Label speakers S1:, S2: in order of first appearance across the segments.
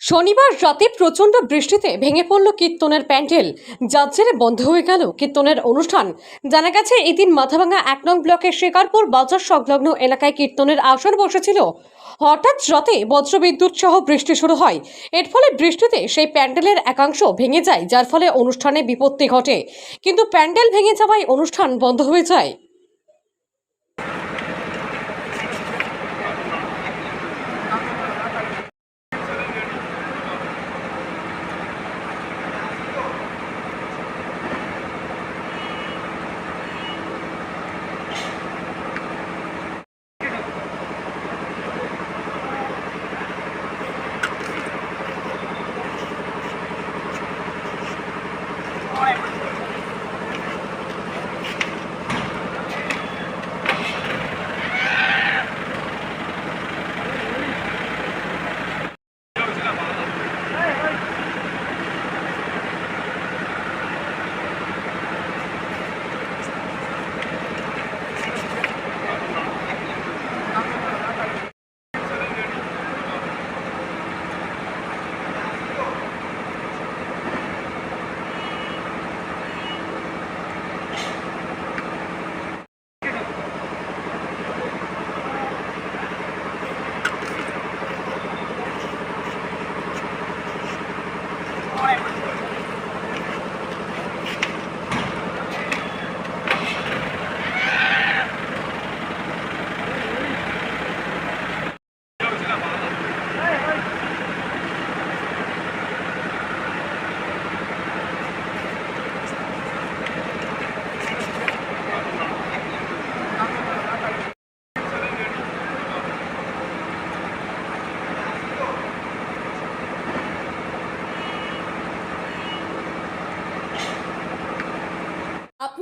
S1: শনিবার রাতে প্রচণ্ড বৃষ্টিতে ভেঙে পড়ল কীর্তনের প্যান্ডেল। যার জেরে বন্ধ হয়ে গেল কীর্তনের অনুষ্ঠান। জানা গেছে, এদিন মাথাভাঙা এক নং ব্লকের শিকারপুর বাজার সংলগ্ন এলাকায় কীর্তনের আসর বসেছিল। হঠাৎ রাতে বজ্রবিদ্যুৎ সহ বৃষ্টি শুরু হয়। এর ফলে বৃষ্টিতে সেই প্যান্ডেলের একাংশ ভেঙে যায়, যার ফলে অনুষ্ঠানে বিপত্তি ঘটে। কিন্তু প্যান্ডেল ভেঙে যাওয়ায় অনুষ্ঠান বন্ধ হয়ে যায়।
S2: Bye.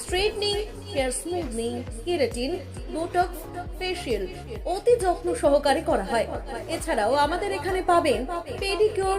S2: straightening hair smoothing keratin botox facial অতি যত্ন সহকারে করা হয়। এছাড়াও আমাদের এখানে পাবেন pedicure